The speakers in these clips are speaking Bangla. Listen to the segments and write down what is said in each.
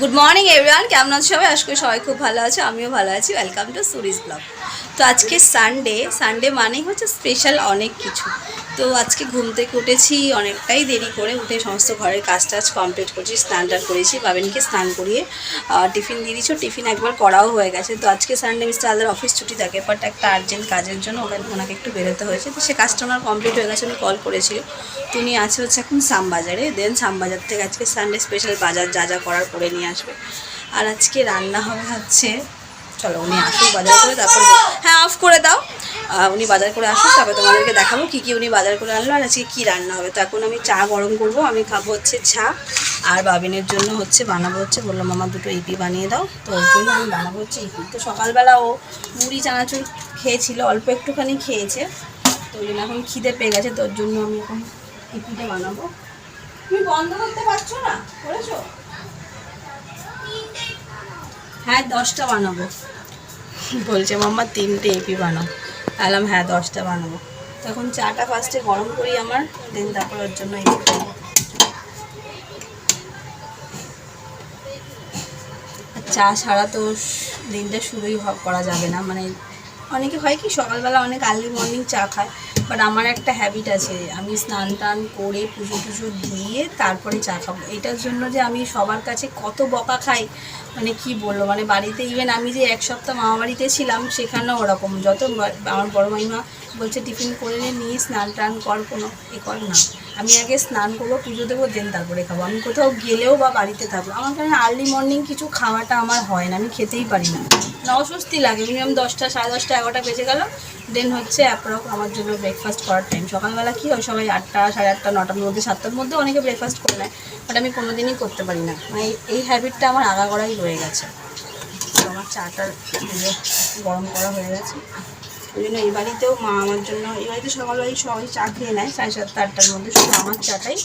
গুড মর্নিং এভরিওয়ান কেমন আছো সবাই? আজকে সবাই খুব ভালো আছে। আমিও ভালো আছি। ওয়েলকাম টু সুরিজ ব্লগ তো আজকে সানডে সানডে মানেই হচ্ছে স্পেশাল অনেক কিছু। তো আজকে ঘুম থেকে উঠেছি, অনেকটাই দেরি করে উঠে সমস্ত ঘরের কাজ টাজ কমপ্লিট করছি, স্নান টান করেছি, বাবেনকে স্নান করিয়ে টিফিন দিয়ে দিচ্ছ টিফিন একবার করাও হয়ে গেছে। তো আজকে সানডে মিস্টার আলাদার অফিস ছুটি থাকে বাট একটা আর্জেন্ট কাজের জন্য ওখানে ওনাকে একটু বেরোতে হয়েছে। তো সে কাজটা কমপ্লিট হয়ে গেছে, উনি কল করেছিল। তো উনি আছে হচ্ছে এখন শ্যামবাজারে। দেন শ্যামবাজার থেকে আজকে সানডে স্পেশাল বাজার যা যা করার করে নিয়ে আসবে। আর আজকে রান্না হবে হচ্ছে চলো, উনি আসুক বাজার করে, তারপরে হ্যাঁ অফ করে দাও। উনি বাজার করে আসুক, তারপরে তোমাদেরকে দেখাবো কী কী উনি বাজার করে আনলো, আর আজকে কী রান্না হবে। তো এখন আমি চা গরম করব, আমি খাব হচ্ছে চা, আর বাবিনের জন্য হচ্ছে বানাবো হচ্ছে, বললাম আমার দুটো ইপি বানিয়ে দাও। তো ওর জন্য আমি বানাবো হচ্ছে ইপি তো সকালবেলা ও মুড়ি, চানাচুর খেয়েছিল, অল্প একটুখানি খেয়েছে। তো ওই জন্য এখন খিদে পেয়ে গেছে তোর জন্য আমি এখন ইপিটা বানাবো। তুমি বন্ধ করতে পারছ না? করেছ? হ্যাঁ দশটা বানাবো। বলছে, মাম্মা, তিনটে এপি বানাও। আলাম হ্যাঁ দশটা বানাবো। তখন চাটা ফার্স্টে গরম করি আমার দেন তারপর ওর জন্য এপি চা ছাড়া তো দিনটা শুরুই করা যাবে না। মানে অনেকে হয় কি, সকালবেলা অনেক আর্লি মর্নিং চা খায় বাট আমার একটা হ্যাবিট আছে। আমি স্নান টান করে পুজো টুজো দিয়ে তারপরে চা খাব। এটার জন্য যে আমি সবার কাছে কত বকা খাই মানে কি বলব মানে বাড়িতে ইভেন আমি যে এক সপ্তাহ মামা বাড়িতে ছিলাম, সেখানেও ওরকম। যত আমার বড় মাইমা বলছে, টিফিন করে নিয়ে স্নান টান কর, কোনো এ কর না। আমি আগে স্নান করব, পুজো দেবো দেন তারপরে খাব। আমি কোথাও গেলেও বা বাড়িতে থাকব। আমার কারণে আর্লি মর্নিং কিছু খাওয়াটা আমার হয় না, আমি খেতেই পারি না। না অস্বস্তি লাগে মিনিমাম দশটা, সাড়ে দশটা, এগারোটা বেজে গেল। দেন হচ্ছে অ্যাপ্রক আমার জন্য ব্রেকফাস্ট করার টাইম সকালবেলা কী হয়, সবাই আটটা, সাড়ে আটটা, নটার মধ্যে, সাতটার মধ্যে অনেকে ব্রেকফাস্ট করে নেয়। বাট আমি কোনো দিনই করতে পারি না। মানে এই- হ্যাবিটটা আমার আগাগোড়াই রয়ে গেছে। আমার চাটা এই গরম করা হয়ে গেছে। ওই জন্য এই বাড়িতেও মা আমার জন্য, এই বাড়িতে সকালবেলায় সবাই চা খেয়ে নেয়, সাড়ে সাতটা, আটটার মধ্যে শুধু আমার চাটাই।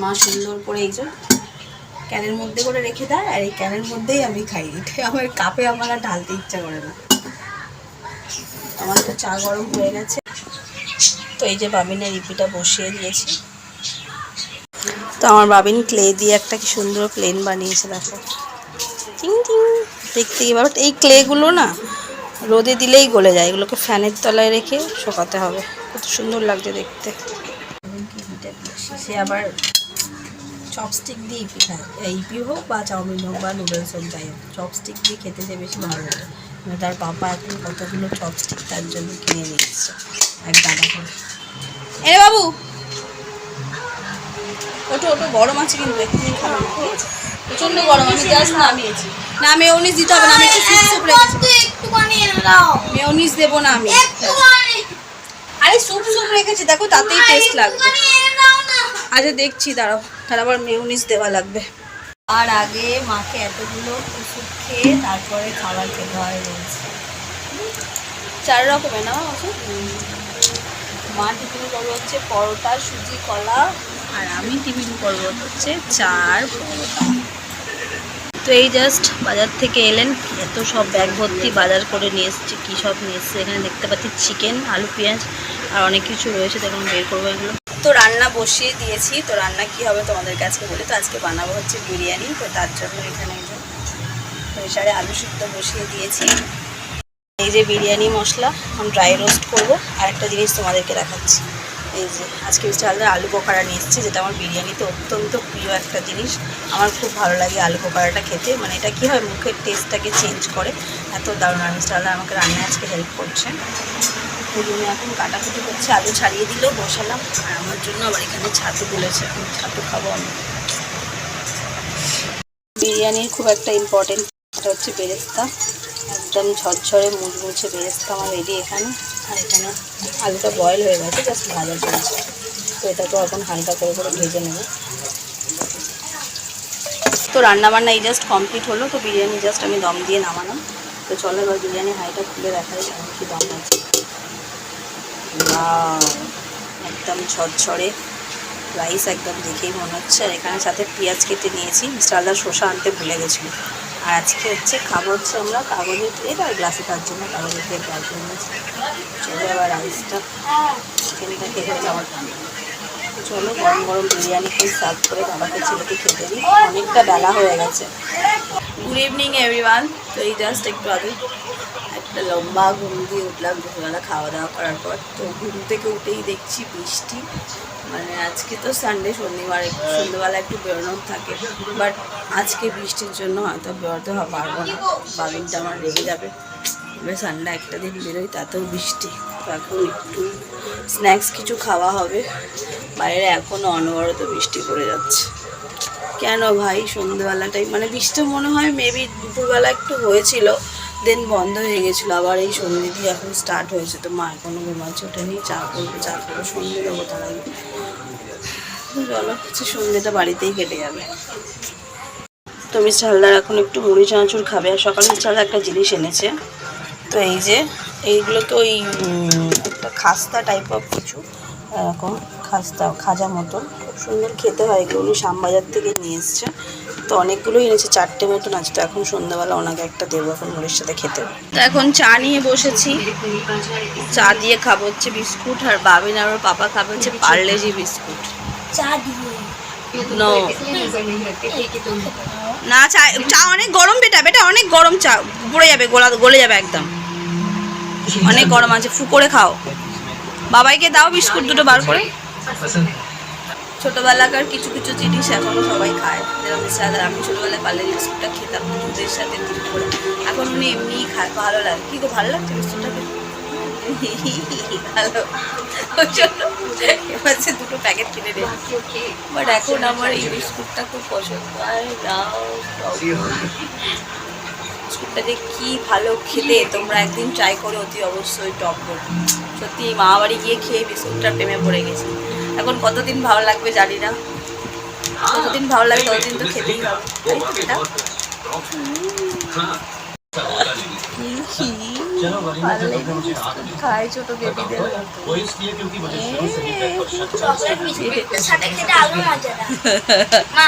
মা সুন্দর করে এই যে ক্যানের মধ্যে করে রেখে দেয়, আর এই ক্যানের মধ্যেই আমি খাই। এটা আমার কাপে আমার আর ঢালতে ইচ্ছা করে না। আমার তো চা গরম হয়ে গেছে। তো এই যে বাবিনের রিপিটা বসিয়ে দিয়েছি। তো আমার বাবিন ক্লে দিয়ে একটা কি সুন্দর প্লেন বানিয়েছে দেখো। টিং টিং দেখতে এবার এই ক্লেগুলো না রোদে দিলেই গলে যায়। এগুলোকে ফ্যানের তলায় রেখে শোকাতে হবে। কত সুন্দর লাগছে দেখতে। সে আবার চপস্টিক দিয়ে ইপি খায় এই ইপি হোক বা চাউমিন হোক বা নুডলস হোক যাই হোক চপস্টিক দিয়ে খেতে যে বেশি ভালো লাগে। তার পাপা এখন কতগুলো চপস্টিক তার জন্য কিনে নিয়ে এসছে। এক দাদা করে। এরে বাবু! ওটো ওটো গরম আছে কিন্তু এক্ষুনি খাব না, ঠিক আছে? প্রচণ্ড গরম আমি জাস্ট নামিয়েছি। না মেয়নিস দিতে হবে না আমি একটু স্যুপ স্যুপ রেখেছি মেয়নিস দেবো না আমি। আরে স্যুপ স্যুপ রেখেছি দেখো তাতেই টেস্ট লাগবে। আচ্ছা দেখছি দাঁড়াও। তার আবার মেয়নিস দেওয়া লাগবে। আর আগে মাকে এতগুলো ওষুধ খেয়ে তারপরে খাবার খেতে হয় রয়েছে চার রকমের না ওষুধ মা টিফিন করব হচ্ছে পরোটা সুজি কলা আর আমি টিফিন করব হচ্ছে চার তো এই জাস্ট বাজার থেকে এলেন, এত সব ব্যাগ ভর্তি বাজার করে নিয়ে এসেছি, কী সব নিয়ে এসছে, এখানে দেখতে পাচ্ছি চিকেন আলু, পেঁয়াজ, আর অনেক কিছু রয়েছে দেখুন বের করব এগুলো। তো রান্না বসিয়ে দিয়েছি, তো রান্না কি হবে তোমাদের কাছে বলে, তো আজকে বানাবো হচ্ছে বিরিয়ানি, তো তার জন্য এখানে এই প্রেশারে আলু সিদ্ধ বসিয়ে দিয়েছি। এই যে বিরিয়ানি মশলা আমি ড্রাই রোস্ট করব আর একটা জিনিস তোমাদেরকে দেখাচ্ছি। এই যে, আজকে মিস্টার আলাদা আলু পোকারা নিয়ে এসেছি, যেটা আমার বিরিয়ানিতে অত্যন্ত প্রিয় একটা জিনিস। আমার খুব ভালো লাগে আলু পোকারাটা খেতে। মানে এটা কী হয়, মুখের টেস্টটাকে চেঞ্জ করে। এত দারুণ। আর মিস্টার আলাদা আমাকে রান্নায় আজকে হেল্প করছে জন্য এখন কাটাকুটি করছে, আলু ছাড়িয়ে দিলেও বসালাম। আর আমার জন্য আবার এখানে ছাতু এখন ছাতু খাব আমি। বিরিয়ানির খুব একটা ইম্পর্টেন্ট এটা হচ্ছে বেরেস্তা। একদম ঝরঝরে মুচমুচে বেরেস্তা আমার রেডি এখানে। আর এখানে আলুটা বয়েল হয়ে গেছে জাস্ট ভাজা চলছে তো এটাকেও এখন হালকা করে করে ভেজে নেব। তো রান্নাবান্না এই জাস্ট কমপ্লিট হলো, তো বিরিয়ানি জাস্ট আমি দম দিয়ে নামালাম। তো চলো এবার বিরিয়ানি হাঁড়িটা খুলে দেখাই, কেমন কি দম আছে। একদম ঝরঝরে। রাইস একদম দেখেই মনে হচ্ছে। আর এখানে সাথে পেঁয়াজ কেটে নিয়েছি। মিস্টার আলাদা শসা আনতে ভুলে গেছিল আর আজকে হচ্ছে খাব হচ্ছে আমরা কাগজের প্লেট আর গ্লাসে তার জন্য কাগজের প্লেট বার করে নিয়েছি। আবার রাইসটা চিকেনটা খেতে হচ্ছে আমার চলো গরম গরম বিরিয়ানি খেয়ে সার্ভ করে বাবাকে ছেলেকে খেতে দিই। অনেকটা বেলা হয়ে গেছে। গুড ইভিনিং এভরিওয়ান তো এই জাস্ট একটু আগে লম্বা ঘুম দিয়ে উঠলাম, দুপুরবেলা খাওয়া দাওয়া করার পর। তো ঘুম থেকে উঠেই দেখছি বৃষ্টি। মানে আজকে তো সানডে শনিবার, একটু সন্ধ্যেবেলা একটু বেরোনোর থাকে। বাট আজকে বৃষ্টির জন্য হয়তো বেরোতে পারব না। বাবিনটা আমার রেগে যাবে। এবার সানডে একটা দিন বেরোই, তাতেও বৃষ্টি। এখন একটু স্ন্যাক্স কিছু খাওয়া হবে। বাইরে এখনও অনবরত বৃষ্টি পড়ে যাচ্ছে। কেন ভাই? সন্ধ্যেবেলাটাই। মানে বৃষ্টি মনে হয় মেবি দুপুরবেলা একটু হয়েছিল। দেন বন্ধ হয়ে গেছিল, আবার এই সন্ধ্যে দিয়ে এখন স্টার্ট হয়েছে। তো মা এখনও ঘুমাচ্ছে ওটা নিয়ে চা করব চা করব সন্ধ্যে দেবো তার আগে তো হচ্ছে সন্ধ্যেটা বাড়িতেই কেটে যাবে। তো মিস্টার হালদার এখন একটু মুড়ি চানাচুর খাবে, আর সকালে মিস্টার হালদার একটা জিনিস এনেছে। তো এই যে, এইগুলোকে ওই একটা খাস্তা টাইপ অফ কিছু, এরকম, খাস্তা, খাজা মতন। খুব সুন্দর খেতে হয়, এগুলো উনি শ্যামবাজার থেকে নিয়ে এসছে। তো অনেকগুলোই এনেছে চারটে মতন আছে তো এখন সন্ধ্যাবেলা ওনাকে একটা দেবো এখন মুড়ির সাথে খেতে। তো এখন চা নিয়ে বসেছি। চা দিয়ে খাব হচ্ছে বিস্কুট আর বাবিন আর পাপা খাবে হচ্ছে পার্লেজি বিস্কুট। চা দিয়ে? না চা চা অনেক গরম বেটা বেটা অনেক গরম চা পড়ে যাবে গোলা গলে যাবে একদম। অনেক গরম আছে ফু করে খাও। বাবাইকে দাও বিস্কুট দুটো বার করে। ছোটোবেলাকার কিছু কিছু জিনিস এখনও সবাই খায়। যেরকম সাদা আমি ছোটোবেলায় পারলে বিস্কুটটা খেতাম দুধের সাথে দিন করে। এখন উনি এমনিই খায় ভালো লাগে। কী গো ভালো লাগছে বিস্কুটটাকে? ভালো। ওই জন্য এবার সে দুটো প্যাকেট কিনে রেখেছি। বাট এখন আমার এই বিস্কুটটা খুব পছন্দ। আর বিস্কুটটা যে কি ভালো খেতে তোমরা একদিন ট্রাই করে অতি অবশ্যই টপ করো সত্যি মা বাড়ি গিয়ে খেয়ে বিস্কুটটা প্রেমে পড়ে গেছি। এখন কতদিন ভালো লাগবে জানি না। কতদিন ভালো লাগবে ততদিন তো খেতেই হবে খায় ছোট বেবিদের চকলেট